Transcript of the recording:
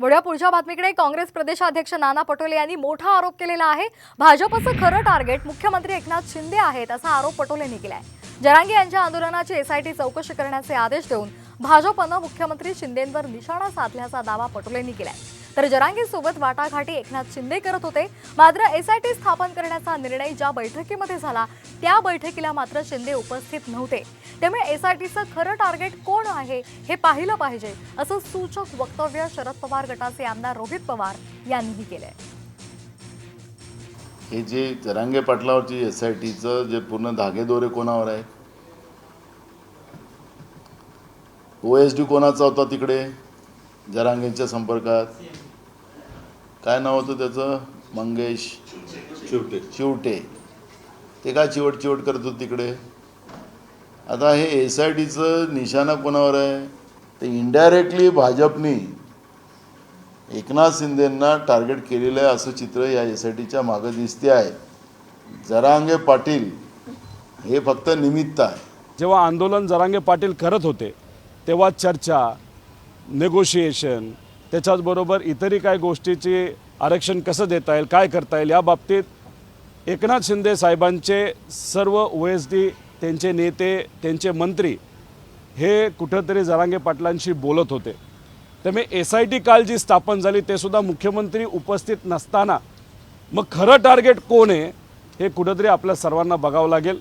वळूया पुढच्या बातमीकडे काँग्रेस प्रदेशाध्यक्ष नाना पटोले यांनी मोठा आरोप केलेला आहे. भाजपचं खरं टार्गेट मुख्यमंत्री एकनाथ शिंदे आहेत असा आरोप पटोलेंनी केलाय. जरांगे यांच्या आंदोलनाची एसआयटी चौकशी करण्याचे आदेश देऊन भाजपनं मुख्यमंत्री शिंदेंवर निशाणा साधल्याचा दावा पटोलेंनी केलाय. तर जरांगीसोबत वाटाघाटी एकनाथ शिंदे करत होते. मात्र एसआयटी स्थापन करण्याचा निर्णय ज्या बैठकीमध्ये झाला त्या बैठकीला मात्र शिंदे उपस्थित नव्हते. त्यामुळे एसआयटीचं खरं टार्गेट कोण आहे हे पाहिलं पाहिजे असं सूचक वक्तव्य शरद पवार गटाचे आमदार रोहित पवार यांनीही केलंय. हे जे जरांगे पाटलावरची एस आय टीचं जे पूर्ण धागेदोरे कोणावर आहे ओ एस डी कोणाचा होता तिकडे? जरांगेंच्या संपर्कात? काय नाव होतं त्याचं? मंगेश चिवटे. चिवटे. ते काय चिवट चिवट करत होते तिकडे? आता हे एस आय टीचं निशाणा कोणावर आहे? ते इनडायरेक्टली भाजपनी एकनाथ शिंदेंना टार्गेट केलेलं आहे असं चित्र या एस आय टीच्या मागं दिसते आहे. जरांगे पाटील हे फक्त निमित्त आहे. जेव्हा आंदोलन जरांगे पाटील करत होते तेव्हा चर्चा नेगोशिएशन त्याच्याचबरोबर इतरही काय गोष्टीचे आरक्षण कसं देता येईल काय करता येईल या बाबतीत एकनाथ शिंदे साहेबांचे सर्व ओ एस डी त्यांचे नेते त्यांचे मंत्री हे कुठंतरी जरांगे पाटलांशी बोलत होते. त्यामुळे एस आय टी काल जी स्थापन झाली ते सुद्धा मुख्यमंत्री उपस्थित नसताना मग खरं टार्गेट कोण आहे हे कुठंतरी आपल्या सर्वांना बघावं लागेल.